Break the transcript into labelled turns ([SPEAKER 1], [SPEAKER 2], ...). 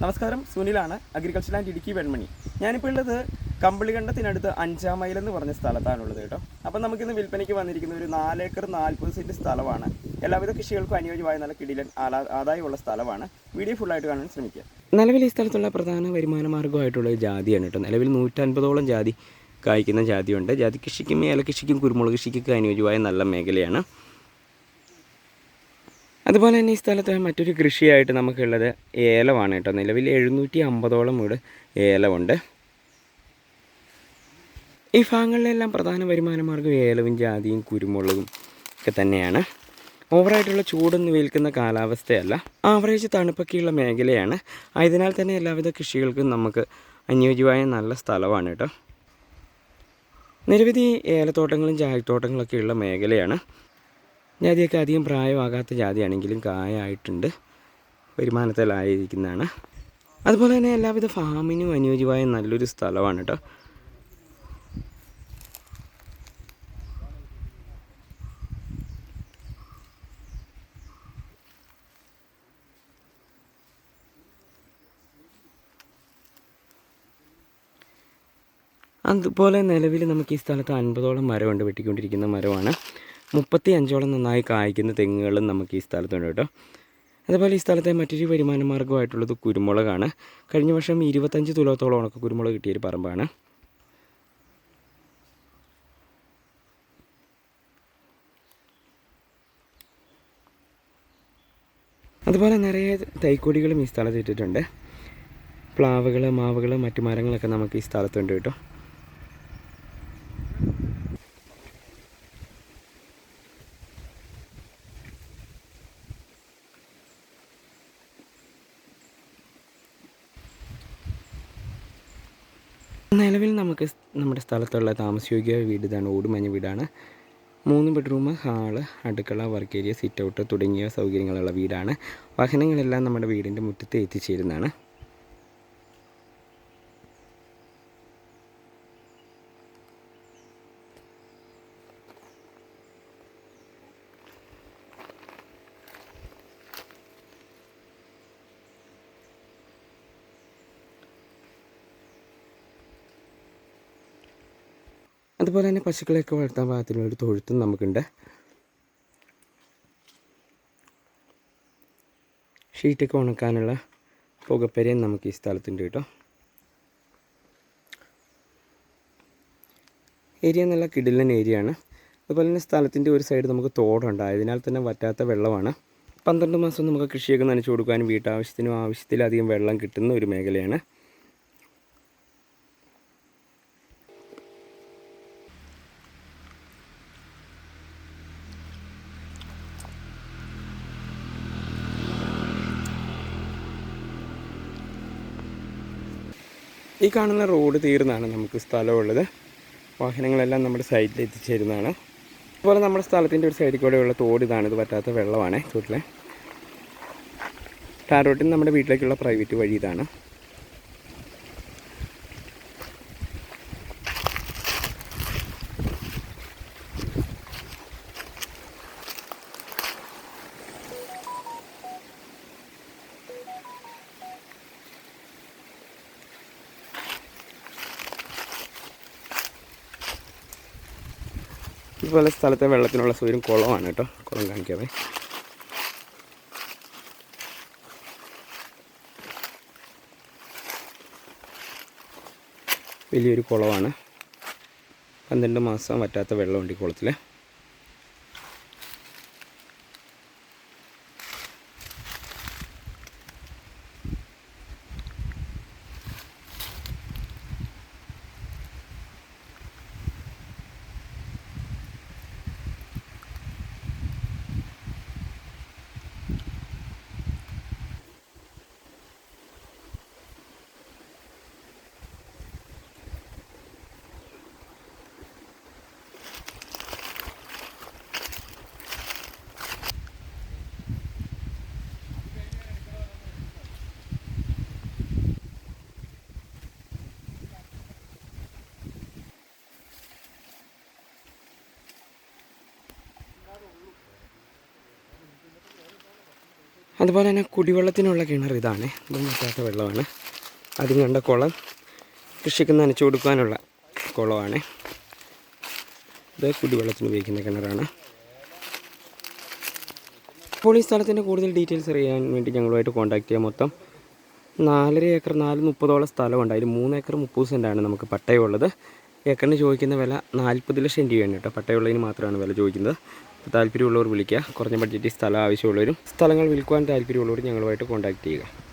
[SPEAKER 1] നമസ്കാരം സുനിലാണ് agriculture and Idukki Venmani. ഞാനിപ്പോൾ ഉള്ളത് കമ്പിളികണ്ടത്തിനടുത്ത് അഞ്ചാം മൈൽ എന്ന് പറഞ്ഞ സ്ഥലത്താണുള്ളത് കേട്ടോ. അപ്പം നമുക്കിന്ന് വിൽപ്പനയ്ക്ക് വന്നിരിക്കുന്ന ഒരു നാലേക്കർ നാൽപ്പത് സെന്റ് സ്ഥലമാണ്. എല്ലാവിധ കൃഷികൾക്കും അനുയോജ്യമായ നല്ല കിടിലൻ ആദായമുള്ള സ്ഥലമാണ്. വീഡിയോ ഫുള്ളായിട്ട് കാണാൻ ശ്രമിക്കുക. നിലവിൽ ഈ സ്ഥലത്തുള്ള പ്രധാന വരുമാന മാർഗമായിട്ടുള്ള ജാതിയാണ് കേട്ടോ. നിലവിൽ നൂറ്റൻപതോളം ജാതി കായ്ക്കുന്ന ജാതിയുണ്ട്. ജാതി കൃഷിക്കും ഏലകൃഷിക്കും കുരുമുളക് കൃഷിക്കൊക്കെ അനുയോജ്യമായ നല്ല മേഖലയാണ്. അതുപോലെ തന്നെ ഈ സ്ഥലത്ത് മറ്റൊരു കൃഷിയായിട്ട് നമുക്കുള്ളത് ഏലമാണ് കേട്ടോ. നിലവിൽ എഴുന്നൂറ്റി അമ്പതോളം വീട് ഏലമുണ്ട്. ഈ ഭാഗങ്ങളിലെല്ലാം പ്രധാന വരുമാന മാർഗം ഏലവും ജാതിയും കുരുമുളകും ഒക്കെ തന്നെയാണ്. ഓവറായിട്ടുള്ള ചൂടൊന്നും വേൽക്കുന്ന കാലാവസ്ഥയല്ല. ആവറേജ് തണുപ്പൊക്കെയുള്ള മേഖലയാണ്. ആയതിനാൽ തന്നെ എല്ലാവിധ കൃഷികൾക്കും നമുക്ക് അനുയോജ്യമായ നല്ല സ്ഥലമാണ് കേട്ടോ. നിരവധി ഏലത്തോട്ടങ്ങളും ചായത്തോട്ടങ്ങളൊക്കെയുള്ള മേഖലയാണ്. ജാതിയൊക്കെ അധികം പ്രായമാകാത്ത ജാതിയാണെങ്കിലും കായായിട്ടുണ്ട് വരുമാനത്തിലായിരിക്കുന്നതാണ്. അതുപോലെ തന്നെ എല്ലാവിധ ഫാമിനും അനുയോജ്യമായ നല്ലൊരു സ്ഥലമാണ് കേട്ടോ അതുപോലെ നിലവിൽ നമുക്ക് ഈ സ്ഥലത്ത് അൻപതോളം മരമുണ്ട് വെട്ടിക്കൊണ്ടിരിക്കുന്ന മരമാണ്. മുപ്പത്തി അഞ്ചോളം നന്നായി കായ്ക്കുന്ന തെങ്ങുകളും നമുക്ക് ഈ സ്ഥലത്തുണ്ട് കേട്ടോ. അതുപോലെ ഈ സ്ഥലത്തെ മറ്റൊരു വരുമാന മാർഗമായിട്ടുള്ളത് കുരുമുളകാണ്. കഴിഞ്ഞ വർഷം ഇരുപത്തഞ്ച് തുലോത്തോളം ഉണക്ക കുരുമുളക് കിട്ടിയൊരു പറമ്പാണ്. അതുപോലെ നിറയെ തൈക്കൊടികളും ഈ സ്ഥലത്ത് ഇട്ടിട്ടുണ്ട്. പ്ലാവുകൾ മാവുകൾ മറ്റു മരങ്ങളൊക്കെ നമുക്ക് ഈ സ്ഥലത്തുണ്ട് കേട്ടോ. നിലവിൽ നമുക്ക് നമ്മുടെ സ്ഥലത്തുള്ള താമസയോഗ്യ വീട് ഇതാണ് ഓടുമഞ്ഞ വീടാണ്. മൂന്ന് ബെഡ്റൂം ഹാൾ അടുക്കള വർക്ക് ഏരിയ സിറ്റ് ഔട്ട് തുടങ്ങിയ സൗകര്യങ്ങളുള്ള വീടാണ്. വാഹനങ്ങളെല്ലാം നമ്മുടെ വീടിന്റെ മുറ്റത്ത് എത്തിച്ചേരുന്നതാണ്. അതുപോലെ തന്നെ പശുക്കളെയൊക്കെ വളർത്താൻ പാകത്തിനുള്ള ഒരു തൊഴുത്തും നമുക്കുണ്ട്. ഷീറ്റൊക്കെ ഉണക്കാനുള്ള പുകപ്പരയും നമുക്ക് ഈ സ്ഥലത്തുണ്ട് കേട്ടോ. ഏരിയ നല്ല കിടിലൻ ഏരിയ ആണ് അതുപോലെ തന്നെ സ്ഥലത്തിന്റെ ഒരു സൈഡ് നമുക്ക് തോടുണ്ട്. ആയതിനാൽ തന്നെ വറ്റാത്ത വെള്ളമാണ്. പന്ത്രണ്ട് മാസം നമുക്ക് കൃഷിയൊക്കെ നനച്ചു കൊടുക്കാനും വീട്ടാവശ്യത്തിനും ആവശ്യത്തിലധികം വെള്ളം കിട്ടുന്ന ഒരു മേഖലയാണ്. ഈ കാണുന്ന റോഡ് തീർന്നാണ് നമുക്ക് സ്ഥലമുള്ളത്. വാഹനങ്ങളെല്ലാം നമ്മുടെ സൈഡിൽ എത്തിച്ചേരുന്നതാണ്. അതുപോലെ നമ്മുടെ സ്ഥലത്തിന്റെ ഒരു സൈഡിൽ ഉള്ള തോട് ഇതാണ്. ഇത് പറ്റാത്ത വെള്ളമാണ്. ചൂട്ടിലെ ടാർ റോട്ടിൽ നമ്മുടെ വീട്ടിലേക്കുള്ള പ്രൈവറ്റ് വഴി ഇതാണ്. ഇതുപോലെ സ്ഥലത്തെ വെള്ളത്തിനുള്ള സൗകര്യം കുളമാണ് കേട്ടോ. കുളം കാണിക്കാവേ. വലിയൊരു കുളമാണ് പന്ത്രണ്ട് മാസം വറ്റാത്ത വെള്ളമുണ്ട് ഈ കുളത്തിൽ അതുപോലെ തന്നെ കുടിവെള്ളത്തിനുള്ള കിണർ ഇതാണ്. ഇതും പറ്റാത്ത വെള്ളമാണ്. അതും കണ്ട കുളം കൃഷിക്ക് നനച്ചു കൊടുക്കാനുള്ള കുളമാണ്. ഇത് കുടിവെള്ളത്തിന് ഉപയോഗിക്കുന്ന കിണറാണ്. അപ്പോൾ ഈ സ്ഥലത്തിന്റെ കൂടുതൽ ഡീറ്റെയിൽസ് അറിയാൻ വേണ്ടി ഞങ്ങളുമായിട്ട് കോൺടാക്ട് ചെയ്യാം. മൊത്തം നാലര ഏക്കർ നാല് മുപ്പതോളം സ്ഥലമുണ്ട്. അതിൽ മൂന്ന് ഏക്കർ മുപ്പത് സെന്റാണ് നമുക്ക് പട്ടയമുള്ളത്. ഏക്കറിന് ചോദിക്കുന്ന വില നാൽപ്പത് ലക്ഷം രൂപയാണ് കേട്ടോ. പട്ടയമുള്ളതിന് മാത്രമാണ് വില ചോദിക്കുന്നത്. താല്പര്യമുള്ളവർ വിളിക്കുക. കുറഞ്ഞ ബഡ്ജറ്റിൽ സ്ഥലം ആവശ്യമുള്ളവരും സ്ഥലങ്ങൾ വിൽക്കുവാൻ താല്പര്യമുള്ളവരും ഞങ്ങളുമായിട്ട് കോൺടാക്ട് ചെയ്യുക.